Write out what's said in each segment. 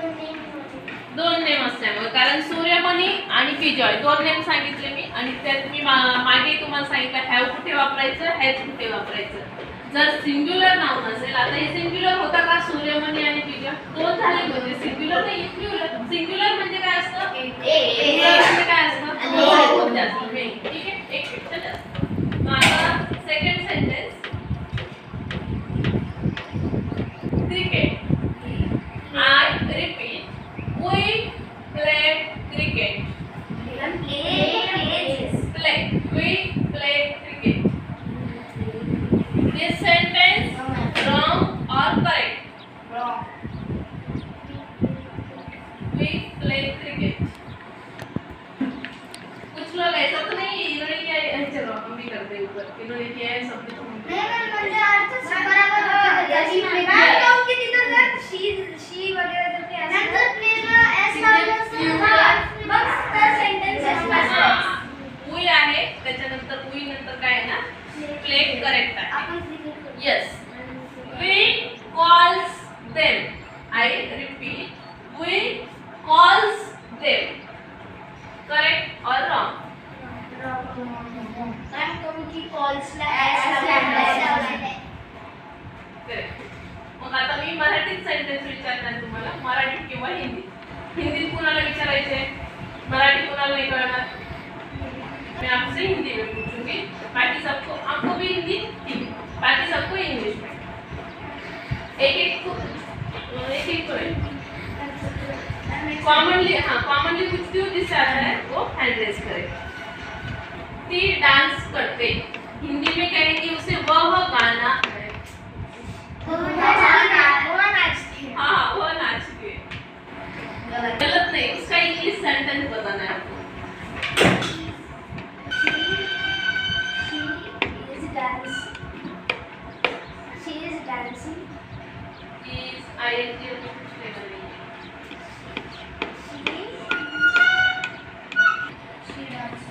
दोन नेम असल्यामुळे कारण सूर्यमणी आणि फिजॉय दोन नेम सांगितले मी आणि त्यात मी मागे तुम्हाला सांगितलं हॅव कुठे वापरायचं हॅच कुठे वापरायचं जर सिंग्युलर नाव नसेल आता हे सिंग्युलर होता का सूर्यमणी आणि फिजॉय दोन झाले म्हणजे सिंग्युलर नाही सिंग्युलर म्हणजे काय असतं म्हणजे काय असतं हम भी करते हैं ऊपर इन्होंने किया है सबने तो मैम म्हणजे अर्थ बराबर होता शी शी वगैरे जर ते नंतर प्रेम एस लावलं बघ तर सेंटेन्स उई आहे त्याच्यानंतर उई नंतर काय आहे ना प्ले करेक्ट आहे yes we calls them I repeat कारण कमकी कॉल्सला मग आता मी मराठीत सेंटेन्स विचारणार तुम्हाला मराठीत किंवा हिंदी हिंदीत कुणाला विचारायचे मराठी कुणाला नाही कळणार मैं आपसे हिंदी में पूछूंगी बाकी सबको आपको भी हिंदी ठीक बाकी सबको इंग्लिश में एक एक को एक एक को कॉमनली हाँ कॉमनली पूछती हूँ जिससे आता है वो हैंड रेस करेगा तीर डांस करते हिंदी में कहेंगे उसे वह गाना वह नाचते गलत नहीं उसका इंग्लिश सेंटेंस बताना है आई एन जी कुछ She dances.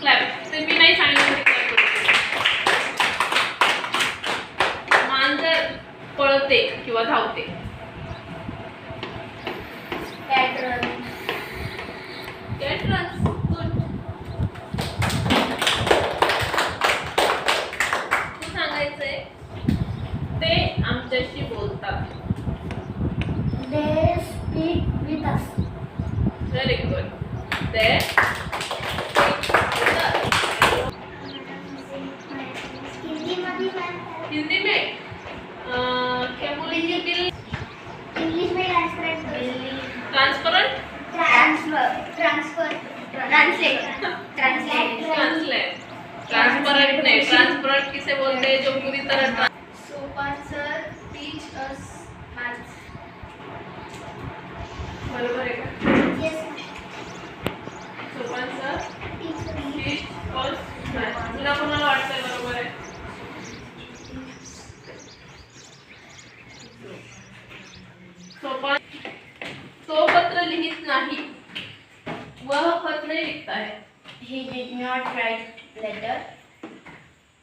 क्लॅप ते मी नाही सांगितलं क्लॅप मान मांजर पळते किंवा धावते तू सांगायचंय ते आमच्याशी बोलतात They speak with us. Very good. There. Transfer translate translate किसे बोलते जो पूरी तरह सोपान सर टीच अस बरोबर आहे सोपान सर टीच अस वाटतंय बरोबर आहे सोपान सोपत्र लिहित नाही वह खत नहीं लिखता है he did not write letter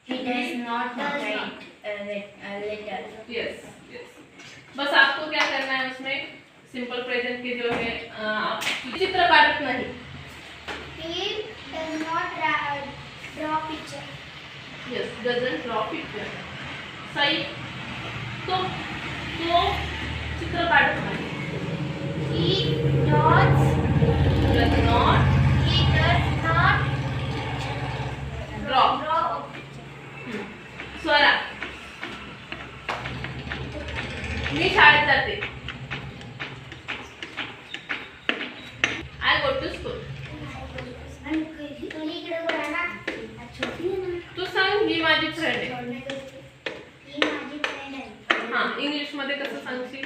he does not write a letter yes yes बस आपको क्या करना है उसमें सिंपल प्रेजेंट के जो है आप चित्र काटत नहीं he does not draw picture yes doesn't draw picture सही तो तो चित्र काटत नाही he draws मध्ये कसं सांगशील